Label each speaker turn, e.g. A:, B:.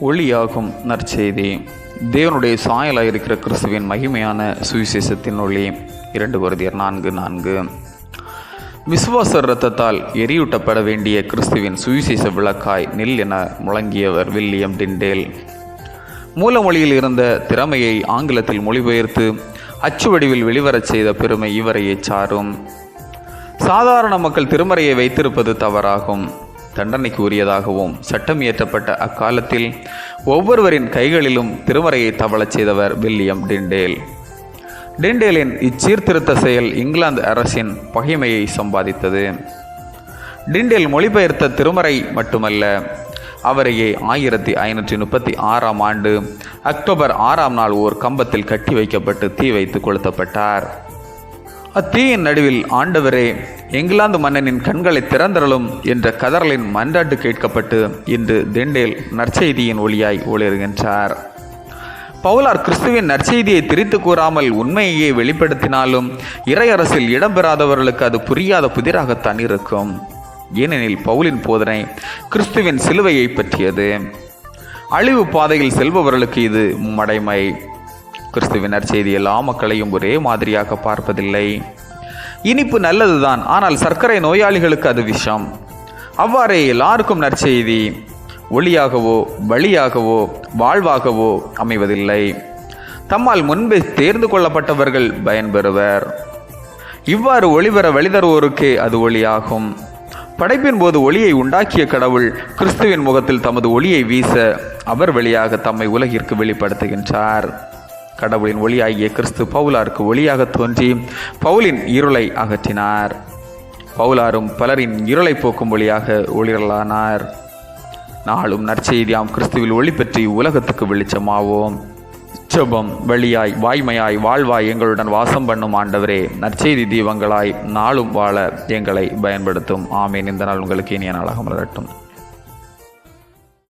A: ஒளியாகும் நற்செய்தி. தேவனுடைய சாயலாக இருக்கிற கிறிஸ்துவின் மகிமையான சுவிசேஷத்தின் ஒளி. இரண்டு வருதியர் நான்கு நான்கு. விசுவாச இரத்தத்தால் எரியூட்டப்பட வேண்டிய கிறிஸ்துவின் சுவிசேஷ விளக்காய் நில் என முழங்கியவர் வில்லியம் டிண்டேல் மூலமொழியில் இருந்த திறமையை ஆங்கிலத்தில் மொழிபெயர்த்து அச்சு வடிவில் வெளிவரச் செய்த பெருமை இவரையே சாரும். சாதாரண மக்கள் திருமறையை வைத்திருப்பது தவறாகும். தண்டனைக்கு உரியதாகவும் சட்டம் இயற்றப்பட்ட அக்காலத்தில் ஒவ்வொருவரின் கைகளிலும் திருமறையை தவளச் செய்தவர் வில்லியம் டிண்டேல். டிண்டேலின் இச்சீர்திருத்த செயல் இங்கிலாந்து அரசின் பகைமையை சம்பாதித்தது. டிண்டேல் மொழிபெயர்த்த திருமறை மட்டுமல்ல அவரையே ஆயிரத்தி ஐநூற்றி முப்பத்தி ஆறாம் ஆண்டு அக்டோபர் ஆறாம் நாள் ஓர் கம்பத்தில் கட்டி வைக்கப்பட்டு தீ வைத்து கொளுத்தப்பட்டார். அத்தீயின் நடுவில் ஆண்டவரே இங்கிலாந்து மன்னனின் கண்களை திறந்தரலும் என்ற கதறலின் மன்றாட்டு கேட்கப்பட்டு இன்று திண்டேல் நற்செய்தியின் ஒளியாய் ஒளிர்கின்றார். பவுலார் கிறிஸ்துவின் நற்செய்தியை திரித்து கூறாமல் உண்மையையே வெளிப்படுத்தினாலும் இறையரசில் இடம்பெறாதவர்களுக்கு அது புரியாத புதிராகத்தான் இருக்கும். ஏனெனில் பவுலின் போதனை கிறிஸ்துவின் சிலுவையை பற்றியது. அழிவு பாதையில் செல்பவர்களுக்கு இது மடைமை. கிறிஸ்துவினர் செய்தி எல்லா மக்களையும் ஒரே மாதிரியாக பார்ப்பதில்லை. இனிப்பு நல்லதுதான் ஆனால் சர்க்கரை நோயாளிகளுக்கு அது விஷம். அவ்வாறே எல்லாருக்கும் நற்செய்தி. ஒளியாகவோ வழியாகவோ வாழ்வாகவோ அமைவதில்லை. தம்மால் முன்பே தேர்ந்து கொள்ளப்பட்டவர்கள் பயன்பெறுவர். இவ்வாறு ஒளிவர வழிதருவோருக்கு அது ஒளியாகும். படைப்பின் போது ஒளியை உண்டாக்கிய கடவுள் கிறிஸ்துவின் முகத்தில் தமது ஒளியை வீச அவர் வழியாக தம்மை உலகிற்கு வெளிப்படுத்துகின்றார். கடவுளின் ஒளியாகிய கிறிஸ்து பவுலாருக்கு ஒளியாக தோன்றி பவுலின் இருளை அகற்றினார். பவுலாரும் பலரின் இருளை போக்கும் ஒளியாக ஒளிரலானார். நாளும் நற்செய்தியாம் கிறிஸ்துவில் ஒளி பற்றி உலகத்துக்கு வெளிச்சமாவோம். செபம் வழியாய் வாய்மையாய் வாழ்வாய் எங்களுடன் வாசம் பண்ணும் ஆண்டவரே நற்செய்தி தீபங்களாய் நாளும் வாழ எங்களை பயன்படுத்தும். ஆமேன். இந்த நாள் உங்களுக்கு இனிய நாளாக மலரட்டும்.